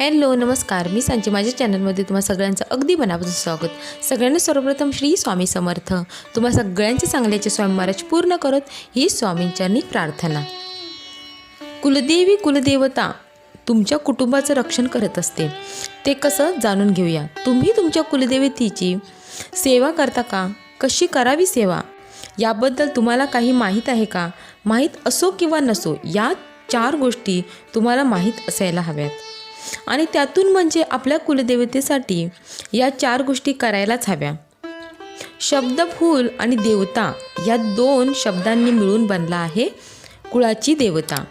Hello नमस्कार. मी संजय माझ्या चॅनलमध्ये तुम्हा सगळ्यांचं अगदी मनापासून स्वागत. सगळ्यांना सर्वप्रथम श्री स्वामी समर्थ. तुम्हा सगळ्यांचे चांगल्याचे स्वामी महाराज पूर्ण करत ही स्वामींच्यांनी प्रार्थना. कुलदेवी कुलदेवता तुमच्या कुटुंबाचं रक्षण करत असते. ते कसं जाणून घेऊया. तुम्ही तुमच्या कुलदेवतेची सेवा करता का? कशी करावी सेवा? याबद्दल तुम्हाला काही माहीत आहे का? माहीत असो किंवा नसो या चार गोष्टी तुम्हाला माहीत असायला हव्यात. आणि त्यातून म्हणजे आपल्या कुलदेवतेसाठी या चार गोष्टी करायलाच हव्या. शब्द फूल आणि देवता या दोन शब्दांनी मिळून बनला आहे कुळाची देवता.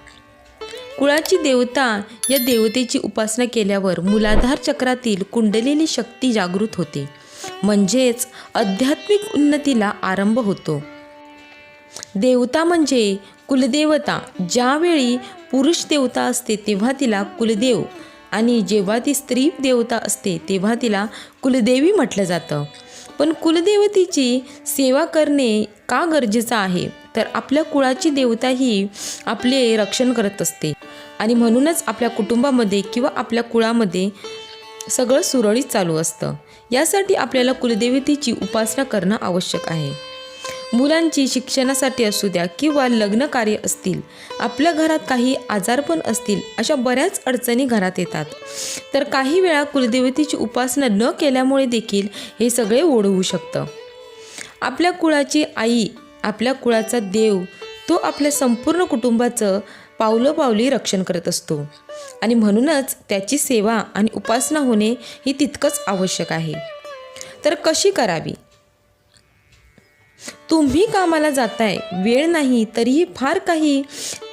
कुळाची देवता या देवतेची उपासना केल्यावर मुलाधार चक्रातील कुंडलेली शक्ती जागृत होते. म्हणजेच आध्यात्मिक उन्नतीला आरंभ होतो. देवता म्हणजे कुलदेवता. ज्यावेळी पुरुष देवता असते तेव्हा तिला कुलदेव आणि जेव्हा ती स्त्री देवता असते तेव्हा तिला कुलदेवी म्हटलं जातं. पण कुलदेवतेची सेवा करणे का गरजेचं आहे? तर आपल्या कुळाची देवता ही आपले रक्षण करत असते. आणि म्हणूनच आपल्या कुटुंबामध्ये किंवा आपल्या कुळामध्ये सगळं सुरळीत चालू असतं. यासाठी आपल्याला कुलदेवतेची उपासना करणं आवश्यक आहे. मुलांची शिक्षणासाठी असू द्या किंवा लग्नकार्य असतील आपल्या घरात काही आजारपण असतील अशा बऱ्याच अडचणी घरात येतात. तर काही वेळा कुलदेवतेची उपासना न केल्यामुळे देखील हे सगळे ओढवू शकतं. आपल्या कुळाची आई आपल्या कुळाचा देव तो आपल्या संपूर्ण कुटुंबाचं पावलोपावली रक्षण करत असतो. आणि म्हणूनच त्याची सेवा आणि उपासना होणे ही तितकंच आवश्यक आहे. तर कशी करावी? तुम्ही कामाला जाताय वेळ नाही तरीही फार काही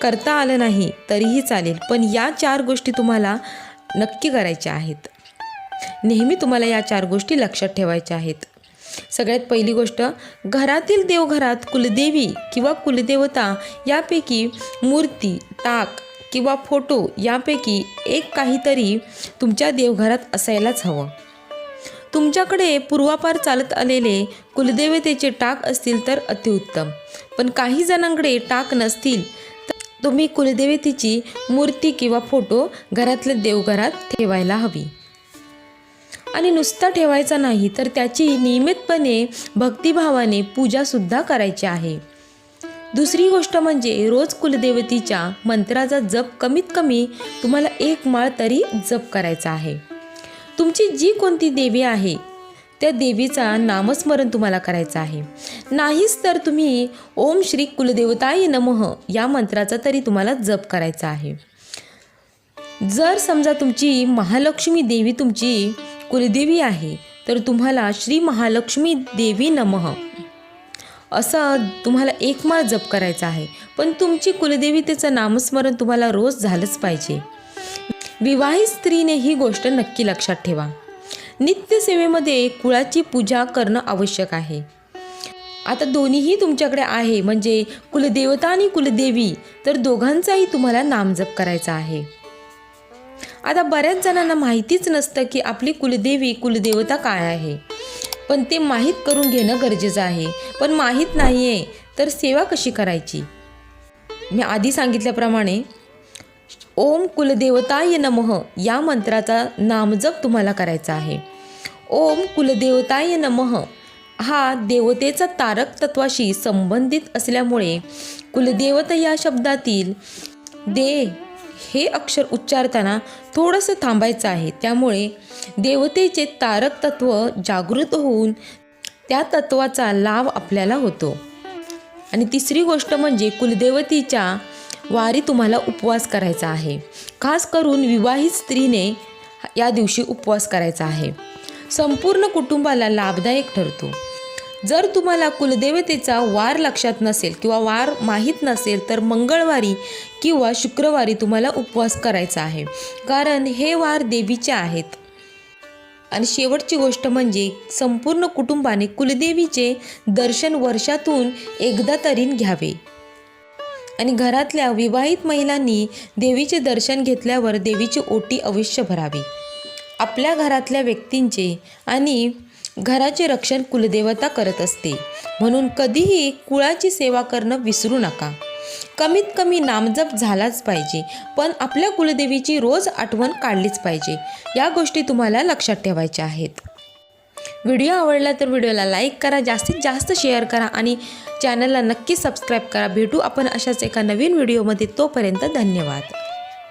करता आलं नाही तरीही चालेल. पण या चार गोष्टी तुम्हाला नक्की करायच्या आहेत. नेहमी तुम्हाला या चार गोष्टी लक्षात ठेवायच्या आहेत. सगळ्यात पहिली गोष्ट घरातील देवघरात कुलदेवी किंवा कुलदेवता यापैकी मूर्ती टाक किंवा फोटो यापैकी एक काहीतरी तुमच्या देवघरात असायलाच हवं. तुमच्याकडे पूर्वापार चालत आलेले कुलदेवतेचे टाक असतील तर अतिउत्तम. पण काही जणांकडे टाक नसतील तर तुम्ही कुलदेवतेची मूर्ती किंवा फोटो घरातल्या देवघरात ठेवायला हवी. आणि नुसता ठेवायचा नाही तर त्याची नियमितपणे भक्तिभावाने पूजासुद्धा करायची आहे. दुसरी गोष्ट म्हणजे रोज कुलदेवतीच्या मंत्राचा जप कमीत कमी तुम्हाला एक माळ तरी जप करायचा आहे. तुमची जी कोणती देवी आहे त्या देवीचा नामस्मरण तुम्हाला करायचं आहे. नाहीच तर तुम्ही ओम श्री कुलदेवताय नमः या मंत्राचा तरी तुम्हाला जप करायचा आहे. जर समजा तुमची महालक्ष्मी देवी तुमची कुलदेवी आहे तर तुम्हाला श्री महालक्ष्मी देवी नमः असं तुम्हाला एकमाळ जप करायचा आहे. पण तुमची कुलदेवीतेचं नामस्मरण तुम्हाला रोज झालंच पाहिजे. विवाहित स्त्रीने ही गोष्ट नक्की लक्षात ठेवा. नित्यसेवेमध्ये कुळाची पूजा करणं आवश्यक आहे. आता दोन्हीही तुमच्याकडे आहे म्हणजे कुलदेवता आणि कुलदेवी तर दोघांचाही तुम्हाला नामजप करायचा आहे. आता बऱ्याच जणांना माहितीच नसतं की आपली कुलदेवी कुलदेवता काय आहे. पण ते माहीत करून घेणं गरजेचं आहे. पण माहीत नाही आहे तर सेवा कशी करायची? मी आधी सांगितल्याप्रमाणे ओम कुलदेवताय नमः. या मंत्राचा नामजप तुम्हाला करायचा आहे. ओम कुलदेवताय नमः. हा देवतेचा तारक तत्वाशी संबंधित असल्यामुळे कुलदेवता या शब्दातील दे हे अक्षर उच्चारताना थोडंसं थांबायचं आहे. त्यामुळे देवतेचे तारक तत्व जागृत होऊन त्या तत्वाचा लाभ आपल्याला होतो. आणि तिसरी गोष्ट म्हणजे कुलदेवतीच्या वारी तुम्हाला उपवास करायचा आहे. खास करून विवाहित स्त्रीने या दिवशी उपवास करायचा आहे. संपूर्ण कुटुंबाला लाभदायक ठरतो. जर तुम्हाला कुलदेवतेचा वार लक्षात नसेल किंवा वार माहीत नसेल तर मंगळवारी किंवा शुक्रवारी तुम्हाला उपवास करायचा आहे. कारण हे वार देवीचे आहेत. आणि शेवटची गोष्ट म्हणजे संपूर्ण कुटुंबाने कुलदेवीचे दर्शन वर्षातून एकदा तरी घ्यावे. आणि घरातल्या विवाहित महिलांनी देवीचे दर्शन घेतल्यावर देवीची ओटी अवश्य भरावी. आपल्या घरातल्या व्यक्तींचे आणि घराचे रक्षण कुलदेवता करत असते. म्हणून कधीही कुळाची सेवा करणं विसरू नका. कमीत कमी नामजप झालाच पाहिजे पण आपल्या कुलदेवीची रोज आठवण काढलीच पाहिजे. या गोष्टी तुम्हाला लक्षात ठेवायच्या आहेत. व्हिडिओ आवडला तर व्हिडिओला लाईक करा जास्तीत जास्त शेअर करा आणि चॅनलला नक्की सबस्क्राईब करा. भेटू आपण अशाच एका नवीन व्हिडिओमध्ये. तोपर्यंत धन्यवाद.